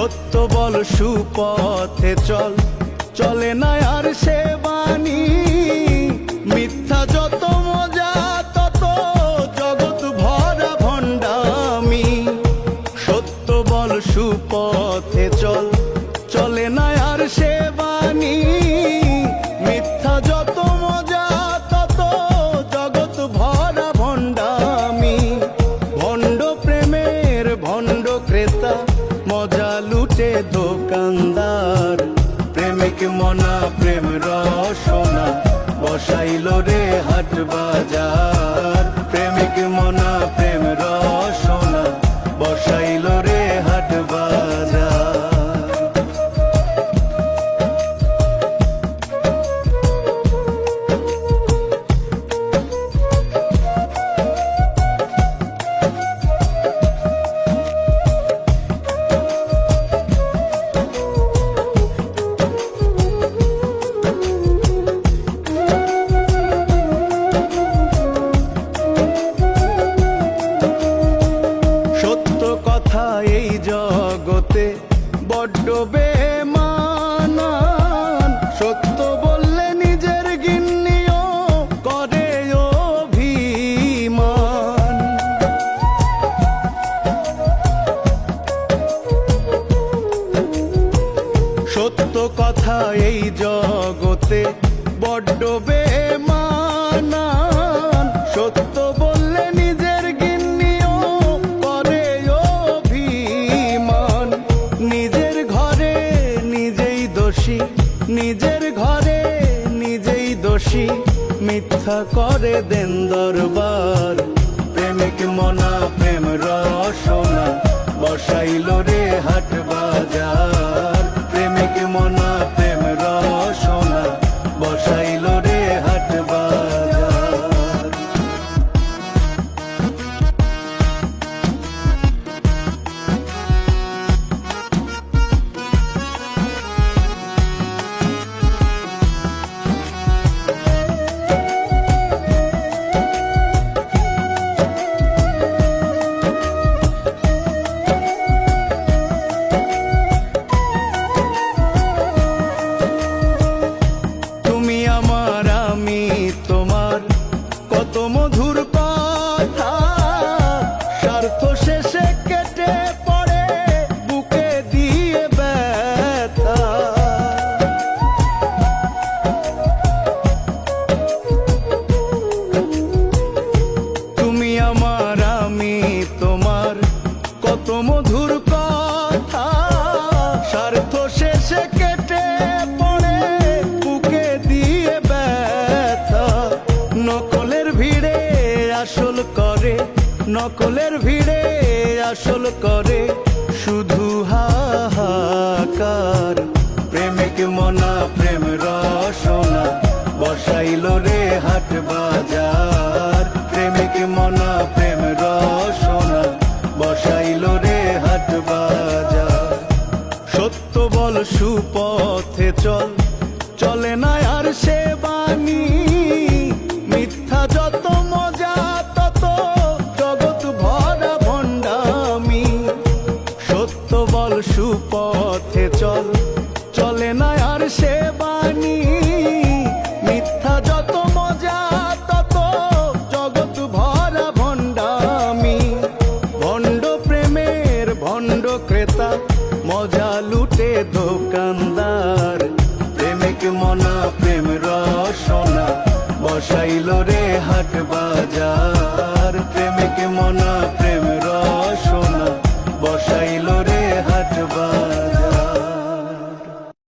সত্য বল, সুপথে চল। চলে না আর সে বাণী। মিথ্যা যত মজা, তত জগৎ ভরা ভণ্ডামি। সত্য বল, সুপথে চল। চলে না প্রেমিক মনা প্রেম রসনা বসাইল রে হাট বাজার। প্রেমিক মনা প্রেম রসনা সত্য কথা এই জগতে, বড্ড বেমানান। সত্য বললে নিজের গিন্নিও করে অভিমান। সত্য কথা এই জগতে, বড্ড বেমানান করে দেন দরবার। প্রেমিক মনা প্রেম রসনা বসাইল রে হাট বাজার। মধুর কথা, স্বার্থ শেষে কেটে পড়ে, বুকে দিয়ে ব্যথা। নকলের ভিড়ে আসল করে, নকলের ভিড়ে আসল করে, শুধু হাহাকার। প্রেমিক মনা, প্রেম রসনা, বসাইল রে হাট সুপথে চল, চলে না আর সে বাণী। মিথ্যা যত মজা, তত জগৎ ভরা ভণ্ডামি। সত্য বল সুপথে চল, চলে না আর সে দোকানদার প্রেমিক মনা প্রেম রসনা বসাইল রে হাট বাজার। প্রেমিক মনা